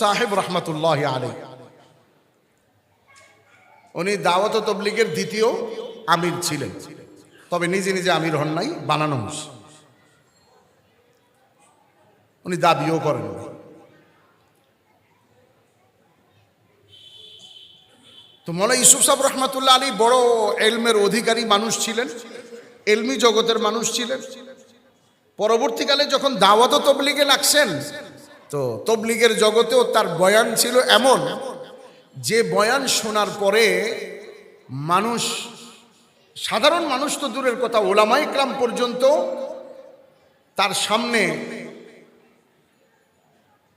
সাহেব রহমতুল্লাহ আলী উনি দাওয়াত তবলিগের দ্বিতীয় আমির ছিলেন। তবে নিজে নিজে আমির হন নাই, বানানো উনি দাবিও করেন। তো মৌলা ইউসুফ সাহেব রহমতুল্লাহ আলী বড় এলমের অধিকারী মানুষ ছিলেন, এলমি জগতের মানুষ ছিলেন। পরবর্তীকালে যখন দাওয়াত তবলিগে লাগছেন তো তবলিগের জগতেও তার বয়ান ছিল এমন। যে বয়ান শোনার পরে মানুষ, সাধারণ মানুষ তো দূরের কথা ওলামাই ক্রাম পর্যন্ত তার সামনে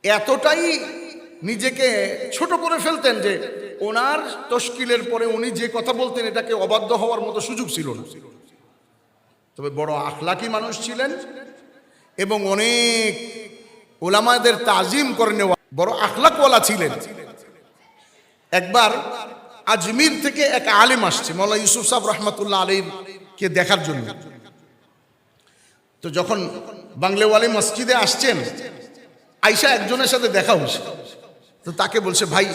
এতটাই নিজেকে ছোট করে ফেলতেন যে ওনার তশকিলের পরে উনি যে কথা বলতেন এটাকে অবাধ্য হওয়ার মতো সুযোগ ছিল না। তবে বড় আখলাকি মানুষ ছিলেন এবং অনেক ওলামাদের তাজিম করে নেওয়া। বড় আখলাকওয়ালা ছিলেন। একবার আজমির থেকে এক আলিম আসছে, মৌলা ইউসুফ সাহ রহমতুল্লাহ আলীর কে দেখার জন্য। তো যখন বাংলেওয়ালি মসজিদে আসছেন আইসা একজনের সাথে দেখা হয়েছে। তো তাকে বলছে, ভাই,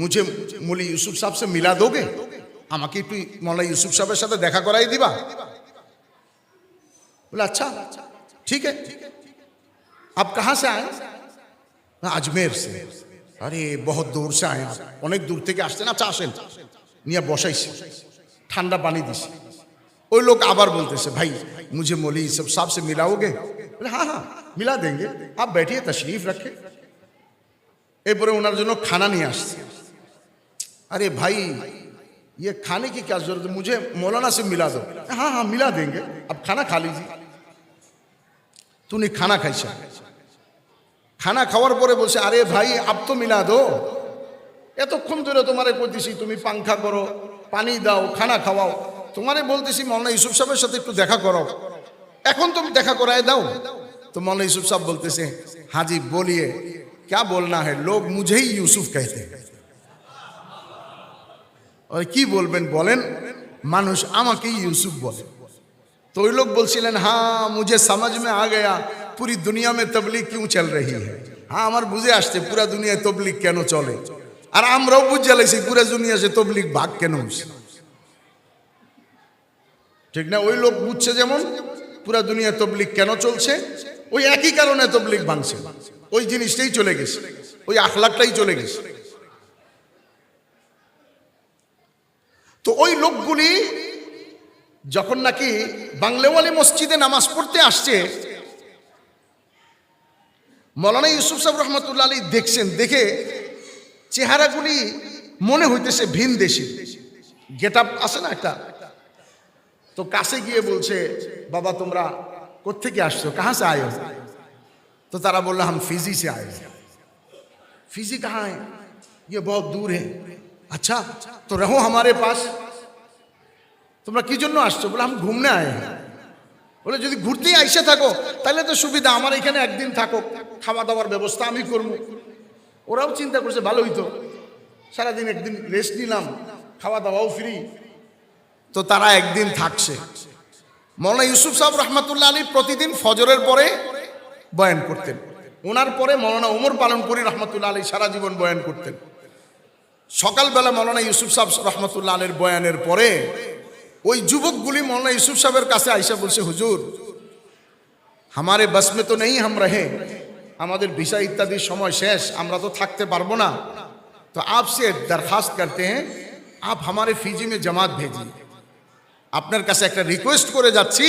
মুঝে মলি ইউসুফ সাহেব সে মিলা দোগে আমাকে একটু মৌলা ইউসুফ সাহেবের সাথে দেখা করাই দিবা? বলে আচ্ছা ঠিক আছে। आप कहाँ से आए? ना अजमेर से। আরে বহুত দূর সে আয় অনেক দূর থেকে আসছে না আচ্ছা, চাষেন নিয়ে বসাইছি। ঠান্ডা পানি দিছি। ওই লোক আবার বলতেছে, ভাই, মুঝে মোলি সব সাহ সে মিলাওগে? হ্যাঁ হ্যাঁ মিলা দেঙ্গে। আপ ব্যাঠিয়ে তশরিফ রাখে। এরপরে ওনার জন্য খানা নিয়ে আসছে। আরে, ভাই ये खाने की क्या जरूरत है मुझे मौलाना से मिला दो हाँ हाँ मिला देंगे अब खाना खा लीजिए तूने खाना खाई খানা খাওয়ার পরে বলছে, আরে ভাই, আপ তো মিলাদো এতক্ষণ ধরে তোমারে করতেছি তুমি পাংখা করো, পানি দাও, খানা খাওয়াও। তোমারে বলতেছি, মৌলানা ইউসুফ সাহেবের সাথে একটু দেখা করো। এখন তুমি দেখা করায় দাও। তো মৌলানা ইউসুফ সাহেব বলতেছে, হাজি, বলিয়ে কে বলনা হে? লোক মুজেই ইউসুফ यूसुफ कहते কি বলবেন বলেন? মানুষ আমাকেই ইউসুফ বলে। তো ওই লোক বলছিলেন হ্যাঁ মুঝে समझ মে আ गया पूरी दुनिया में तबलीग क्यों चल रही है हाँ আমার বুঝে আসছে পুরা দুনিয়ায় তবলিগ কেন চলে আর আমরাও বুঝে লাইছি পুরা দুনিয়া সে তবলিগ ভাগ কেন হইছে ঠিক না ওই লোক বুঝছে যেমন পুরা দুনিয়া তবলিগ কেন চলছে ওই একই কারণে তবলিগ ভাঙছে ওই জিনিসটাই চলে গেছে ওই আখলাকটাই চলে গেছে তো ওই লোকগুলি যখন নাকি বাংলাওয়ালি মসজিদে নামাজ পড়তে আসছে মৌলানা ইউসুফ সাহেব রহমতুল্লাহ আলী দেখছেন দেখে চেহারাগুলি মনে হইতেছে ভিন দেশি গেট আপ আছে না একটা তো কাছে গিয়ে বলছে বাবা তোমরা কোত্থেকে আসছো কাহা সে আয়ো तो तारा बोला हम फिजी से आए हैं फिजी कहाँ है ये बहुत दूर है अच्छा तो रहो हमारे पास তোমরা কি জন্য আসছো বলে আমি ঘুমনে আয় বলে, যদি ঘুরতেই আইসে থাকো তাহলে তো সুবিধা, আমার এখানে একদিন থাকো, খাওয়া দাওয়ার ব্যবস্থা আমি করব। ওরাও চিন্তা করছে, ভালো হইতো। সারাদিন একদিন রেস্ট নিলাম, খাওয়া দাওয়াও ফ্রি তো তারা একদিন থাকছে। মৌলানা ইউসুফ সাহেব রহমতুল্লাহ আলী প্রতিদিন ফজরের পরে বয়ান করতেন। ওনার পরে মৌলানা ওমর পালনপুরি রহমতুল্লাহ আলী সারা জীবন বয়ান করতেন। সকালবেলা মৌলানা ইউসুফ সাহেব রহমতুল্লাহ আলীর বয়ানের পরে ওই যুবকগুলি মৌলানা ইউসুফ সাহেবের কাছে আইসা বলছে হুজুর আমারে বাস মে তো নেই হাম রহে আমাদের ভিসা ইত্যাদির সময় শেষ আমরা তো থাকতে পারবো না তো आपसे दरखास्त करते हैं आप हमारे ফিজি में जमात भेजिए আপনার কাছে একটা রিকোয়েস্ট করে যাচ্ছি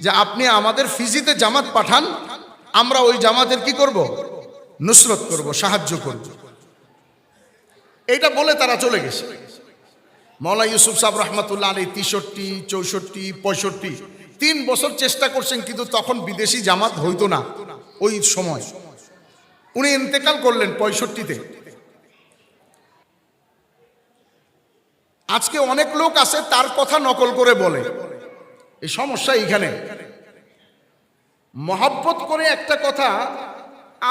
যে আপনি আমাদের ফিজিতে জামাত পাঠান আমরা ওই জামাতের কি করব নুসরত করব সাহায্য করব এইটা বলে তারা চলে গেছে মৌলা ইউসুফ সাহেব রহমতুল্লাহ আলী তেষট্টি, চৌষট্টি, পঁয়ষট্টি। তিন বছর চেষ্টা করছেন, কিন্তু তখন বিদেশি জামাত হইতো না ওই সময়। উনি ইন্তেকাল করলেন পঁয়ষট্টিতে। আজকে অনেক লোক আছে, তার কথা নকল করে বলে। এই সমস্যা এইখানে। মহাব্বত করে একটা কথা,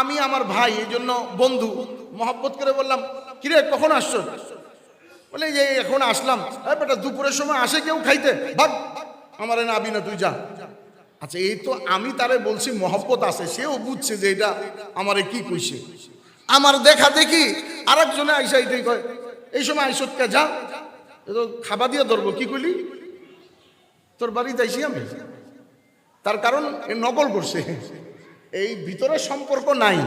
আমি আমার ভাই, এই জন্য বন্ধু, মহাব্বত করে বললাম, কিরে, কখন আসছো? বলে যে এখন আসলাম। হ্যাঁ বেটা, দুপুরের সময় আসে কেউ খাইতে? ভাব আমার না আবি না, তুই যা। আচ্ছা এই তো আমি তারে বলছি, মহব্বত আছে, সেও বুঝছে যে এটা আমারে কি কইছে। আমার দেখা দেখি আরেকজনে আইসা এটাই কয়, এই সময় আইসতকে যা। তো খাবা দিয়ে ধরবো, কি কইলি? তোর বাড়ি যাইছি আমি। তার কারণ এ নকল করছে। এই ভিতরে সম্পর্ক নাই,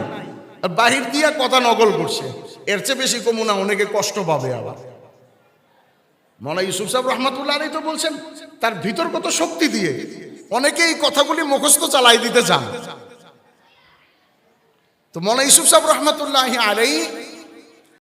আর বাহির দিয়া কথা নকল করছে। এর চেয়ে বেশি কমু না, অনেকে কষ্ট পাবে আবার। মনে ইউসুফ সাহেব রহমতুল্লাহ আলী তো বলছেন, তার ভিতর কত শক্তি দিয়ে অনেকে এই কথাগুলি মুখস্থ চালাই দিতে চান। তো মনে ইউসুফ সাহেব রহমতুল্লাহ আলাই